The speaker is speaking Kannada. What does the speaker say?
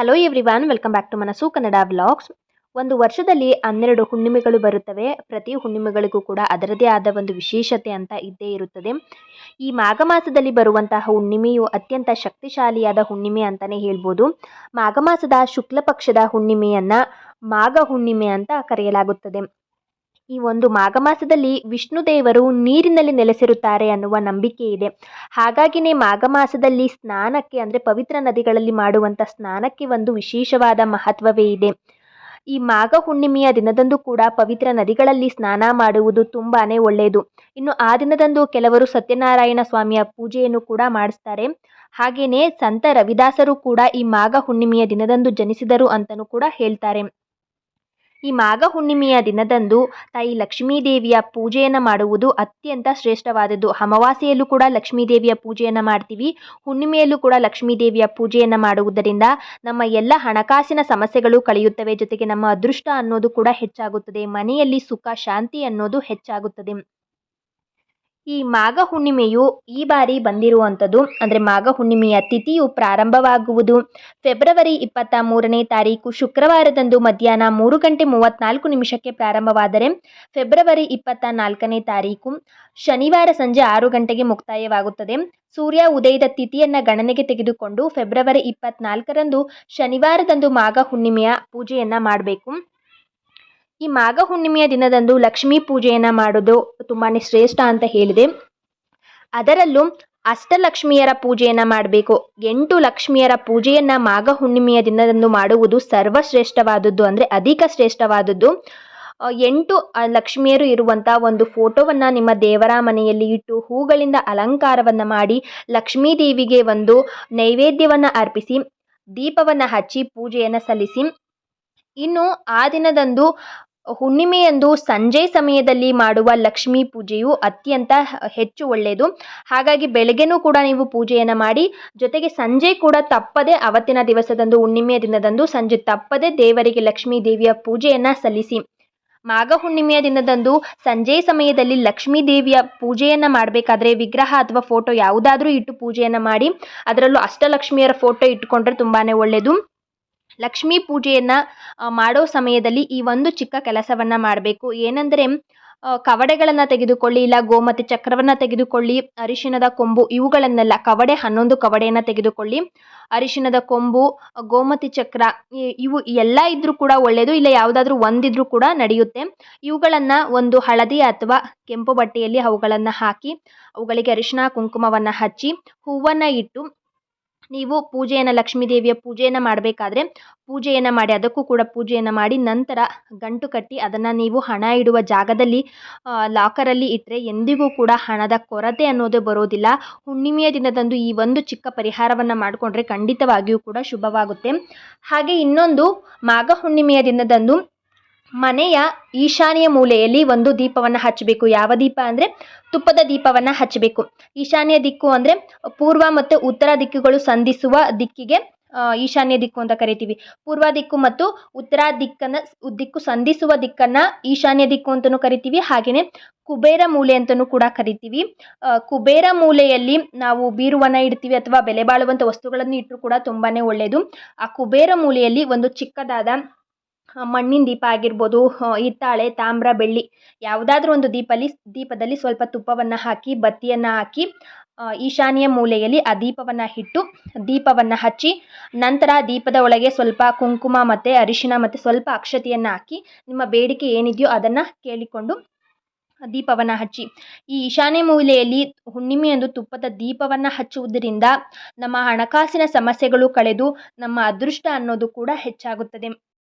Hello everyone welcome back to Manasu Kannada vlogs ಒಂದು ವರ್ಷದಲ್ಲಿ ಹನ್ನೆರಡು ಹುಣ್ಣಿಮೆಗಳು ಬರುತ್ತವೆ. ಪ್ರತಿ ಹುಣ್ಣಿಮೆಗಳಿಗೂ ಕೂಡ ಅದರದೇ ಆದ ಒಂದು ವಿಶೇಷತೆ ಅಂತ ಇದ್ದೇ ಇರುತ್ತದೆ. ಈ ಮಾಘ ಮಾಸದಲ್ಲಿ ಬರುವಂತಹ ಹುಣ್ಣಿಮೆಯು ಅತ್ಯಂತ ಶಕ್ತಿಶಾಲಿಯಾದ ಹುಣ್ಣಿಮೆ ಅಂತಲೇ ಹೇಳ್ಬೋದು. ಮಾಘ ಮಾಸದ ಶುಕ್ಲ ಪಕ್ಷದ ಹುಣ್ಣಿಮೆಯನ್ನು ಮಾಘ ಹುಣ್ಣಿಮೆ ಅಂತ ಕರೆಯಲಾಗುತ್ತದೆ. ಈ ಒಂದು ಮಾಘ ಮಾಸದಲ್ಲಿ ವಿಷ್ಣು ದೇವರು ನೀರಿನಲ್ಲಿ ನೆಲೆಸಿರುತ್ತಾರೆ ಅನ್ನುವ ನಂಬಿಕೆ ಇದೆ. ಹಾಗಾಗಿನೇ ಮಾಘ ಮಾಸದಲ್ಲಿ ಸ್ನಾನಕ್ಕೆ ಅಂದರೆ ಪವಿತ್ರ ನದಿಗಳಲ್ಲಿ ಮಾಡುವಂಥ ಸ್ನಾನಕ್ಕೆ ಒಂದು ವಿಶೇಷವಾದ ಮಹತ್ವವೇ ಇದೆ. ಈ ಮಾಘ ಹುಣ್ಣಿಮೆಯ ದಿನದಂದು ಕೂಡ ಪವಿತ್ರ ನದಿಗಳಲ್ಲಿ ಸ್ನಾನ ಮಾಡುವುದು ತುಂಬಾ ಒಳ್ಳೆಯದು. ಇನ್ನು ಆ ದಿನದಂದು ಕೆಲವರು ಸತ್ಯನಾರಾಯಣ ಸ್ವಾಮಿಯ ಪೂಜೆಯನ್ನು ಕೂಡ ಮಾಡಿಸ್ತಾರೆ. ಹಾಗೆಯೇ ಸಂತ ರವಿದಾಸರು ಕೂಡ ಈ ಮಾಘ ಹುಣ್ಣಿಮೆಯ ದಿನದಂದು ಜನಿಸಿದರು ಅಂತಲೂ ಕೂಡ ಹೇಳ್ತಾರೆ. ಈ ಮಾಘ ಹುಣ್ಣಿಮೆಯ ದಿನದಂದು ತಾಯಿ ಲಕ್ಷ್ಮೀದೇವಿಯ ಪೂಜೆಯನ್ನು ಮಾಡುವುದು ಅತ್ಯಂತ ಶ್ರೇಷ್ಠವಾದದ್ದು. ಅಮಾವಾಸ್ಯೆಯಲ್ಲೂ ಕೂಡ ಲಕ್ಷ್ಮೀದೇವಿಯ ಪೂಜೆಯನ್ನು ಮಾಡ್ತೀವಿ. ಹುಣ್ಣಿಮೆಯಲ್ಲೂ ಕೂಡ ಲಕ್ಷ್ಮೀದೇವಿಯ ಪೂಜೆಯನ್ನು ಮಾಡುವುದರಿಂದ ನಮ್ಮ ಎಲ್ಲ ಹಣಕಾಸಿನ ಸಮಸ್ಯೆಗಳು ಕಳೆಯುತ್ತವೆ. ಜೊತೆಗೆ ನಮ್ಮ ಅದೃಷ್ಟ ಅನ್ನೋದು ಕೂಡ ಹೆಚ್ಚಾಗುತ್ತದೆ. ಮನೆಯಲ್ಲಿ ಸುಖ, ಶಾಂತಿ ಅನ್ನೋದು ಹೆಚ್ಚಾಗುತ್ತದೆ. ಈ ಮಾಘ ಹುಣ್ಣಿಮೆಯು ಈ ಬಾರಿ ಬಂದಿರುವಂಥದ್ದು, ಅಂದರೆ ಮಾಘ ಹುಣ್ಣಿಮೆಯ ತಿಥಿಯು ಪ್ರಾರಂಭವಾಗುವುದು. ಫೆಬ್ರವರಿ ಇಪ್ಪತ್ತ ಮೂರನೇ ತಾರೀಕು ಶುಕ್ರವಾರದಂದು ಮಧ್ಯಾಹ್ನ ಮೂರು ಗಂಟೆ ಮೂವತ್ತ್ನಾಲ್ಕು ನಿಮಿಷಕ್ಕೆ ಪ್ರಾರಂಭವಾದರೆ ಫೆಬ್ರವರಿ ಇಪ್ಪತ್ತ ನಾಲ್ಕನೇ ತಾರೀಕು ಶನಿವಾರ ಸಂಜೆ ಆರು ಗಂಟೆಗೆ ಮುಕ್ತಾಯವಾಗುತ್ತದೆ. ಸೂರ್ಯ ಉದಯದ ತಿಥಿಯನ್ನು ಗಣನೆಗೆ ತೆಗೆದುಕೊಂಡು ಫೆಬ್ರವರಿ ಇಪ್ಪತ್ನಾಲ್ಕರಂದು ಶನಿವಾರದಂದು ಮಾಘ ಹುಣ್ಣಿಮೆಯ ಪೂಜೆಯನ್ನು ಮಾಡಬೇಕು. ಈ ಮಾಘ ಹುಣ್ಣಿಮೆಯ ದಿನದಂದು ಲಕ್ಷ್ಮೀ ಪೂಜೆಯನ್ನು ಮಾಡೋದು ತುಂಬಾ ಶ್ರೇಷ್ಠ ಅಂತ ಹೇಳಿದೆ. ಅದರಲ್ಲೂ ಅಷ್ಟಲಕ್ಷ್ಮಿಯರ ಪೂಜೆಯನ್ನು ಮಾಡಬೇಕು. ಎಂಟು ಲಕ್ಷ್ಮಿಯರ ಪೂಜೆಯನ್ನು ಮಾಘ ಹುಣ್ಣಿಮೆಯ ದಿನದಂದು ಮಾಡುವುದು ಸರ್ವಶ್ರೇಷ್ಠವಾದದ್ದು ಅಂದರೆ ಅಧಿಕ ಶ್ರೇಷ್ಠವಾದದ್ದು. ಎಂಟು ಲಕ್ಷ್ಮಿಯರು ಇರುವಂಥ ಒಂದು ಫೋಟೋವನ್ನು ನಿಮ್ಮ ದೇವರ ಮನೆಯಲ್ಲಿ ಇಟ್ಟು ಹೂಗಳಿಂದ ಅಲಂಕಾರವನ್ನು ಮಾಡಿ ಲಕ್ಷ್ಮೀ ದೇವಿಗೆ ಒಂದು ನೈವೇದ್ಯವನ್ನು ಅರ್ಪಿಸಿ, ದೀಪವನ್ನು ಹಚ್ಚಿ ಪೂಜೆಯನ್ನು ಸಲ್ಲಿಸಿ. ಇನ್ನು ಆ ದಿನದಂದು ಹುಣ್ಣಿಮೆಯಂದು ಸಂಜೆ ಸಮಯದಲ್ಲಿ ಮಾಡುವ ಲಕ್ಷ್ಮೀ ಪೂಜೆಯು ಅತ್ಯಂತ ಹೆಚ್ಚು ಒಳ್ಳೆಯದು. ಹಾಗಾಗಿ ಬೆಳಗ್ಗೆನೂ ಕೂಡ ನೀವು ಪೂಜೆಯನ್ನು ಮಾಡಿ, ಜೊತೆಗೆ ಸಂಜೆ ಕೂಡ ತಪ್ಪದೆ ಅವತ್ತಿನ ದಿವಸದಂದು, ಹುಣ್ಣಿಮೆಯ ದಿನದಂದು ಸಂಜೆ ತಪ್ಪದೆ ದೇವರಿಗೆ ಲಕ್ಷ್ಮೀ ದೇವಿಯ ಪೂಜೆಯನ್ನು ಸಲ್ಲಿಸಿ. ಮಾಘ ಹುಣ್ಣಿಮೆಯ ದಿನದಂದು ಸಂಜೆ ಸಮಯದಲ್ಲಿ ಲಕ್ಷ್ಮೀ ದೇವಿಯ ಪೂಜೆಯನ್ನು ಮಾಡಬೇಕಾದ್ರೆ ವಿಗ್ರಹ ಅಥವಾ ಫೋಟೋ ಯಾವುದಾದ್ರೂ ಇಟ್ಟು ಪೂಜೆಯನ್ನು ಮಾಡಿ, ಅದರಲ್ಲೂ ಅಷ್ಟಲಕ್ಷ್ಮಿಯರ ಫೋಟೋ ಇಟ್ಕೊಂಡ್ರೆ ತುಂಬಾ ಒಳ್ಳೆಯದು. ಲಕ್ಷ್ಮೀ ಪೂಜೆಯನ್ನು ಮಾಡೋ ಸಮಯದಲ್ಲಿ ಈ ಒಂದು ಚಿಕ್ಕ ಕೆಲಸವನ್ನು ಮಾಡಬೇಕು. ಏನೆಂದರೆ ಕವಡೆಗಳನ್ನು ತೆಗೆದುಕೊಳ್ಳಿ, ಇಲ್ಲ ಗೋಮತಿ ಚಕ್ರವನ್ನು ತೆಗೆದುಕೊಳ್ಳಿ, ಅರಿಶಿಣದ ಕೊಂಬು ಇವುಗಳನ್ನೆಲ್ಲ, ಕವಡೆ, ಹನ್ನೊಂದು ಕವಡೆಯನ್ನು ತೆಗೆದುಕೊಳ್ಳಿ, ಅರಿಶಿಣದ ಕೊಂಬು, ಗೋಮತಿ ಚಕ್ರ ಇವು ಎಲ್ಲ ಇದ್ದರೂ ಕೂಡ ಒಳ್ಳೆಯದು ಇಲ್ಲ ಯಾವುದಾದ್ರೂ ಒಂದಿದ್ರೂ ಕೂಡ ನಡೆಯುತ್ತೆ. ಇವುಗಳನ್ನು ಒಂದು ಹಳದಿ ಅಥವಾ ಕೆಂಪು ಬಟ್ಟೆಯಲ್ಲಿ ಅವುಗಳನ್ನು ಹಾಕಿ, ಅವುಗಳಿಗೆ ಅರಿಶಿಣ, ಕುಂಕುಮವನ್ನು ಹಚ್ಚಿ, ಹೂವನ್ನು ಇಟ್ಟು ನೀವು ಪೂಜೆಯನ್ನು ಲಕ್ಷ್ಮೀ ದೇವಿಯ ಪೂಜೆಯನ್ನು ಮಾಡಬೇಕಾದ್ರೆ ಪೂಜೆಯನ್ನು ಮಾಡಿ, ಅದಕ್ಕೂ ಕೂಡ ಪೂಜೆಯನ್ನು ಮಾಡಿ ನಂತರ ಗಂಟು ಕಟ್ಟಿ ಅದನ್ನು ನೀವು ಹಣ ಇಡುವ ಜಾಗದಲ್ಲಿ ಲಾಕರಲ್ಲಿ ಇಟ್ಟರೆ ಎಂದಿಗೂ ಕೂಡ ಹಣದ ಕೊರತೆ ಅನ್ನೋದು ಬರೋದಿಲ್ಲ. ಹುಣ್ಣಿಮೆಯ ದಿನದಂದು ಈ ಒಂದು ಚಿಕ್ಕ ಪರಿಹಾರವನ್ನು ಮಾಡಿಕೊಂಡ್ರೆ ಖಂಡಿತವಾಗಿಯೂ ಕೂಡ ಶುಭವಾಗುತ್ತೆ. ಹಾಗೆ ಇನ್ನೊಂದು ಮಾಘ ಹುಣ್ಣಿಮೆಯ ದಿನದಂದು ಮನೆಯ ಈಶಾನ್ಯ ಮೂಲೆಯಲ್ಲಿ ಒಂದು ದೀಪವನ್ನು ಹಚ್ಚಬೇಕು. ಯಾವ ದೀಪ ಅಂದರೆ? ತುಪ್ಪದ ದೀಪವನ್ನು ಹಚ್ಚಬೇಕು. ಈಶಾನ್ಯ ದಿಕ್ಕು ಅಂದರೆ ಪೂರ್ವ ಮತ್ತು ಉತ್ತರ ದಿಕ್ಕುಗಳು ಸಂಧಿಸುವ ದಿಕ್ಕಿಗೆ ಈಶಾನ್ಯ ದಿಕ್ಕು ಅಂತ ಕರಿತೀವಿ. ಪೂರ್ವ ದಿಕ್ಕು ಮತ್ತು ಉತ್ತರ ದಿಕ್ಕನ್ನು, ದಿಕ್ಕು ಸಂಧಿಸುವ ದಿಕ್ಕನ್ನು ಈಶಾನ್ಯ ದಿಕ್ಕು ಅಂತಲೂ ಕರಿತೀವಿ. ಹಾಗೆಯೇ ಕುಬೇರ ಮೂಲೆ ಅಂತಲೂ ಕೂಡ ಕರಿತೀವಿ. ಕುಬೇರ ಮೂಲೆಯಲ್ಲಿ ನಾವು ಬೀರುವನ್ನು ಇಡ್ತೀವಿ ಅಥವಾ ಬೆಲೆ ಬಾಳುವಂಥ ವಸ್ತುಗಳನ್ನು ಇಟ್ಟರೂ ಕೂಡ ತುಂಬಾ ಒಳ್ಳೆಯದು ಆ ಕುಬೇರ ಮೂಲೆಯಲ್ಲಿ ಒಂದು ಚಿಕ್ಕದಾದ ಮಣ್ಣಿನ ದೀಪ ಆಗಿರ್ಬೋದು ಹಿತ್ತಾಳೆ, ತಾಮ್ರ, ಬೆಳ್ಳಿ, ಯಾವುದಾದ್ರೂ ಒಂದು ದೀಪಲಿ, ದೀಪದಲ್ಲಿ ಸ್ವಲ್ಪ ತುಪ್ಪವನ್ನು ಹಾಕಿ, ಬತ್ತಿಯನ್ನು ಹಾಕಿ ಈಶಾನ್ಯ ಮೂಲೆಯಲ್ಲಿ ಆ ದೀಪವನ್ನು ಇಟ್ಟು, ದೀಪವನ್ನು ಹಚ್ಚಿ, ನಂತರ ದೀಪದ ಒಳಗೆ ಸ್ವಲ್ಪ ಕುಂಕುಮ ಮತ್ತು ಅರಿಶಿಣ ಮತ್ತು ಸ್ವಲ್ಪ ಅಕ್ಷತೆಯನ್ನು ಹಾಕಿ, ನಿಮ್ಮ ಬೇಡಿಕೆ ಏನಿದೆಯೋ ಅದನ್ನು ಕೇಳಿಕೊಂಡು ದೀಪವನ್ನು ಹಚ್ಚಿ. ಈ ಈಶಾನ್ಯ ಮೂಲೆಯಲ್ಲಿ ಹುಣ್ಣಿಮೆಯಂದು ತುಪ್ಪದ ದೀಪವನ್ನು ಹಚ್ಚುವುದರಿಂದ ನಮ್ಮ ಹಣಕಾಸಿನ ಸಮಸ್ಯೆಗಳು ಕಳೆದು ನಮ್ಮ ಅದೃಷ್ಟ ಅನ್ನೋದು ಕೂಡ ಹೆಚ್ಚಾಗುತ್ತದೆ.